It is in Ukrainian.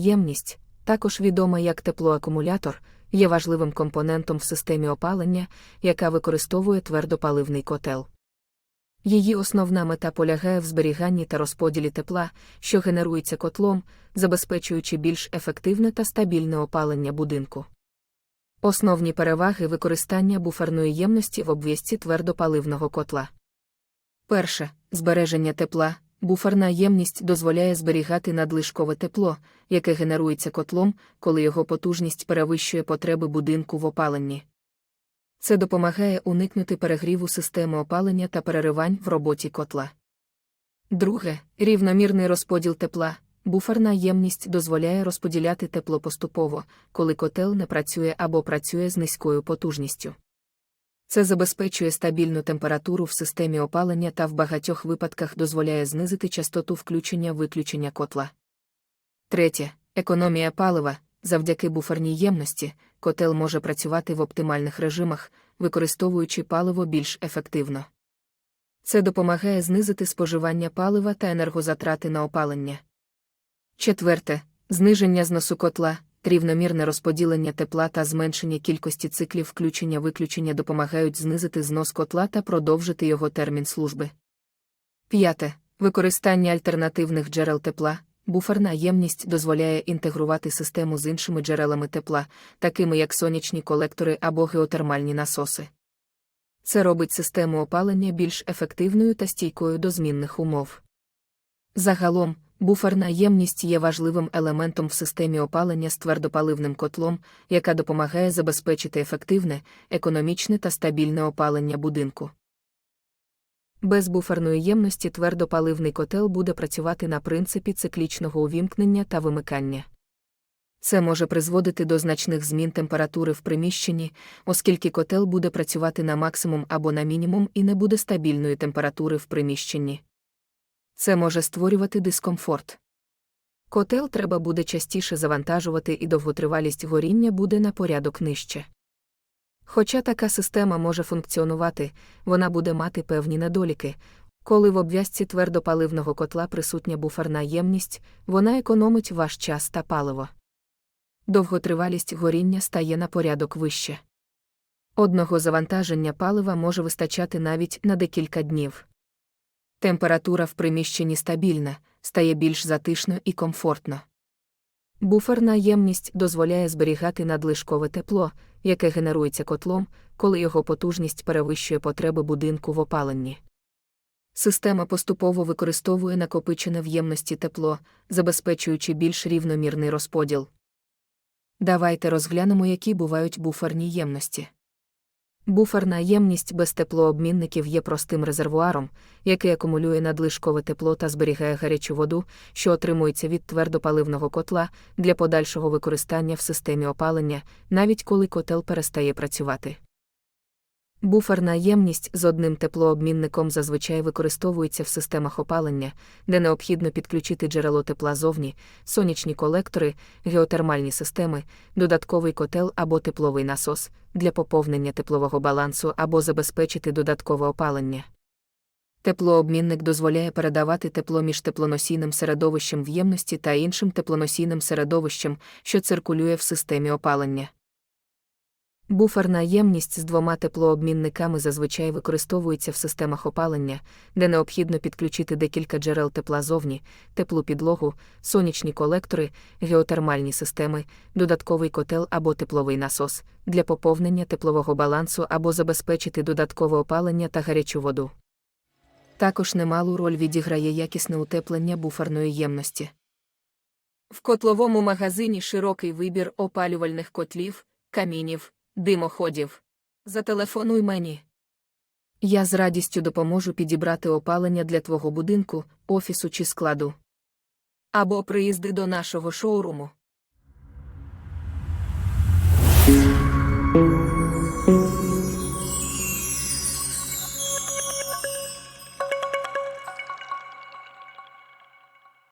ємність, також відома як теплоакумулятор, є важливим компонентом в системі опалення, яка використовує твердопаливний котел. Її основна мета полягає в зберіганні та розподілі тепла, що генерується котлом, забезпечуючи більш ефективне та стабільне опалення будинку. Основні переваги використання буферної ємності в обв'язці твердопаливного котла. Перше збереження тепла. Буферна ємність дозволяє зберігати надлишкове тепло, яке генерується котлом, коли його потужність перевищує потреби будинку в опаленні. Це допомагає уникнути перегріву системи опалення та переривань в роботі котла. Друге рівномірний розподіл тепла. Буферна ємність дозволяє розподіляти тепло поступово, коли котел не працює або працює з низькою потужністю. Це забезпечує стабільну температуру в системі опалення та в багатьох випадках дозволяє знизити частоту включення-виключення котла. Третє економія палива. Завдяки буферній ємності, котел може працювати в оптимальних режимах, використовуючи паливо більш ефективно. Це допомагає знизити споживання палива та енергозатрати на опалення. Четверте зниження зносу котла, рівномірне розподілення тепла та зменшення кількості циклів включення-виключення допомагають знизити знос котла та продовжити його термін служби. П'яте використання альтернативних джерел тепла. Буферна ємність дозволяє інтегрувати систему з іншими джерелами тепла, такими як сонячні колектори або геотермальні насоси. Це робить систему опалення більш ефективною та стійкою до змінних умов. Загалом, буферна ємність є важливим елементом в системі опалення з твердопаливним котлом, яка допомагає забезпечити ефективне, економічне та стабільне опалення будинку. Без буферної ємності твердопаливний котел буде працювати на принципі циклічного увімкнення та вимикання. Це може призводити до значних змін температури в приміщенні, оскільки котел буде працювати на максимум або на мінімум і не буде стабільної температури в приміщенні. Це може створювати дискомфорт. Котел треба буде частіше завантажувати і довготривалість горіння буде на порядок нижче. Хоча така система може функціонувати, вона буде мати певні недоліки. Коли в обв'язці твердопаливного котла присутня буферна ємність, вона економить ваш час та паливо. Довготривалість горіння стає на порядок вище. Одного завантаження палива може вистачати навіть на декілька днів. Температура в приміщенні стабільна, стає більш затишно і комфортно. Буферна ємність дозволяє зберігати надлишкове тепло, яке генерується котлом, коли його потужність перевищує потреби будинку в опаленні. Система поступово використовує накопичене в ємності тепло, забезпечуючи більш рівномірний розподіл. Давайте розглянемо, які бувають буферні ємності. Буферна ємність без теплообмінників є простим резервуаром, який акумулює надлишкове тепло та зберігає гарячу воду, що отримується від твердопаливного котла для подальшого використання в системі опалення, навіть коли котел перестає працювати. Буферна ємність з одним теплообмінником зазвичай використовується в системах опалення, де необхідно підключити джерело тепла зовні, сонячні колектори, геотермальні системи, додатковий котел або тепловий насос для поповнення теплового балансу або забезпечити додаткове опалення. Теплообмінник дозволяє передавати тепло між теплоносійним середовищем в ємності та іншим теплоносійним середовищем, що циркулює в системі опалення. Буферна ємність з двома теплообмінниками зазвичай використовується в системах опалення, де необхідно підключити декілька джерел тепла зовні, теплу підлогу, сонячні колектори, геотермальні системи, додатковий котел або тепловий насос для поповнення теплового балансу або забезпечити додаткове опалення та гарячу воду. Також немалу роль відіграє якісне утеплення буферної ємності. В котловому магазині широкий вибір опалювальних котлів, камінів димоходів. Зателефонуй мені. Я з радістю допоможу підібрати опалення для твого будинку, офісу чи складу. Або приїзди до нашого шоуруму.